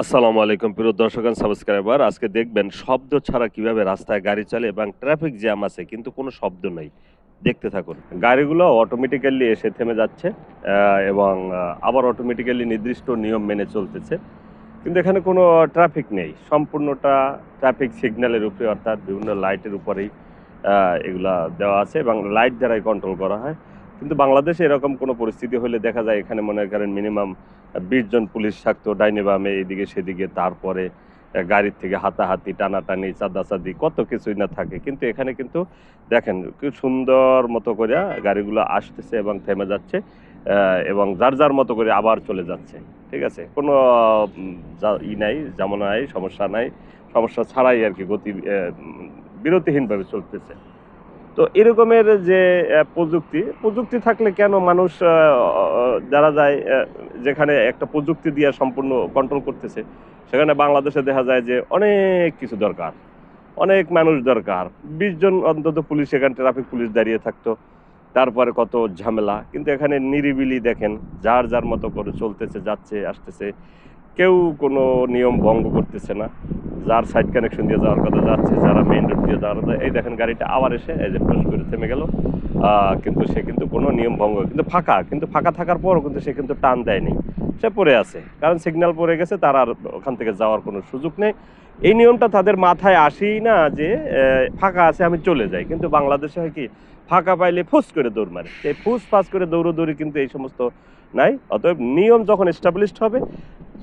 আসসালামু আলাইকুম, প্রিয় দর্শক সাবস্ক্রাইবার আজকে দেখবেন শব্দ ছাড়া কীভাবে রাস্তায় গাড়ি চলে এবং ট্রাফিক জ্যাম আছে, কিন্তু কোনো শব্দ নেই। দেখতে থাকুন। গাড়িগুলো অটোমেটিক্যালি এসে থেমে যাচ্ছে এবং আবার অটোমেটিক্যালি নির্দিষ্ট নিয়ম মেনে চলতেছে। কিন্তু এখানে কোনো ট্রাফিক নেই। সম্পূর্ণটা ট্রাফিক সিগন্যালের উপরে, অর্থাৎ বিভিন্ন লাইটের উপরেই এগুলা দেওয়া আছে এবং লাইট দ্বারাই কন্ট্রোল করা হয়। কিন্তু বাংলাদেশে এরকম কোনো পরিস্থিতি হলে দেখা যায় এখানে মনে করেন মিনিমাম বিশ জন পুলিশ থাকতো, ডাইনে বামে, এদিকে সেদিকে, তারপরে গাড়ির থেকে হাতাহাতি, টানাটানি, চাঁদাচাঁদি, কত কিছুই না থাকে। কিন্তু এখানে কিন্তু দেখেন সুন্দর মতো করে গাড়িগুলো আসতেছে এবং থেমে যাচ্ছে এবং যার যার মতো করে আবার চলে যাচ্ছে, ঠিক আছে? কোনো ই নাই যেমন নাই, সমস্যা নাই, সমস্যা ছাড়াই আর কি গতি বিরতিহীনভাবে চলতেছে। তো এরকমের যে প্রযুক্তি প্রযুক্তি থাকলে কেন মানুষ যারা যায় যেখানে একটা প্রযুক্তি দিয়ে সম্পূর্ণ কন্ট্রোল করতেছে, সেখানে বাংলাদেশে দেখা যায় যে অনেক কিছু দরকার। অনেক মানুষ দরকার। বিশ জন অন্তত পুলিশ এখানে ট্রাফিক পুলিশ দাঁড়িয়ে থাকতো। তারপরে কত ঝামেলা। কিন্তু এখানে নিরিবিলি দেখেন, যার যার মতো করে চলতেছে, যাচ্ছে, আসতেছে। কেউ কোনো নিয়ম ভঙ্গ করতেছে না। যার সাইড কানেকশন দিয়ে যাওয়ার কথা যাচ্ছে, যারা মেইন রোড দিয়ে যাওয়ার কথা, এই দেখেন গাড়িটা আবার এসে এই যে পুশ করে থেমে গেল। কিন্তু সে কিন্তু কোনো নিয়ম ভঙ্গ, কিন্তু ফাঁকা কিন্তু ফাঁকা থাকার পরও কিন্তু সে কিন্তু টান দেয়নি। সে পড়ে আছে, কারণ সিগন্যাল পড়ে গেছে, তার আর ওখান থেকে যাওয়ার কোনো সুযোগ নেই। এই নিয়মটা তাদের মাথায় আসেই না যে ফাঁকা আছে, আমি চলে যাই। কিন্তু বাংলাদেশে হয় কি, ফাঁকা পাইলে ফুস করে দৌড় মারে। এই ফুস ফাস করে দৌড়োদৌড়ি কিন্তু এই সমস্ত নাই। অতএব নিয়ম যখন এস্টাবলিশড হবে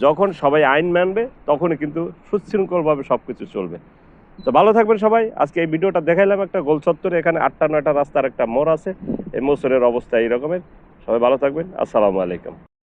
যখন সবাই আইন মানবে, তখনই কিন্তু সুশৃঙ্খলভাবে সব কিছু চলবে। তো ভালো থাকবেন সবাই। আজকে এই ভিডিওটা দেখাইলাম একটা গোল চত্বরে। এখানে আটটা, নয়টা রাস্তার একটা মোড় আছে। এই মোড়ের অবস্থা এই রকমের সবাই ভালো থাকবেন। আসসালামু আলাইকুম।